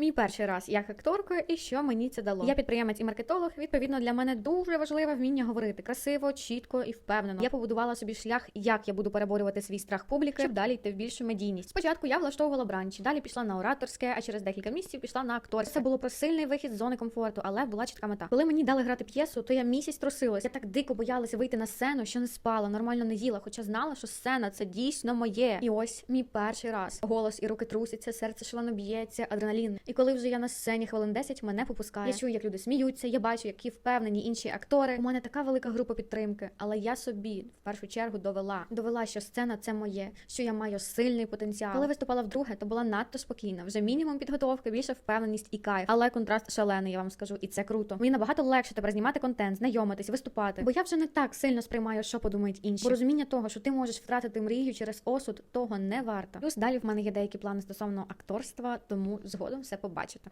Мій перший раз як акторкою, і що мені це дало. Я підприємець і маркетолог. Відповідно, для мене дуже важливе вміння говорити красиво, чітко і впевнено. Я побудувала собі шлях, як я буду переборювати свій страх публіки, щоб далі йти в більшу медійність. Спочатку я влаштовувала бранчі, далі пішла на ораторське, а через декілька місяців пішла на акторське. Це було про сильний вихід з зони комфорту, але була чітка мета. Коли мені дали грати п'єсу, то я місяць трусилась. Я так дико боялася вийти на сцену, що не спала, нормально не їла, хоча знала, що сцена це дійсно моє. І ось мій перший раз. Голос і руки трусяться, серце шалено б'ється, адреналін. І коли вже я на сцені хвилин 10, мене попускає. Я чую, як люди сміються, я бачу, які впевнені інші актори. У мене така велика група підтримки, але я собі в першу чергу довела. Довела, що сцена це моє, що я маю сильний потенціал. Коли виступала вдруге, то була надто спокійна. Вже мінімум підготовки, більше впевненість і кайф. Але контраст шалений, я вам скажу, і це круто. Мені набагато легше тепер знімати контент, знайомитись, виступати. Бо я вже не так сильно сприймаю, що подумають інші. Бо розуміння того, що ти можеш втратити мрію через осуд, того не варто. Плюс далі в мене є деякі плани стосовно акторства, тому згодом все побачите.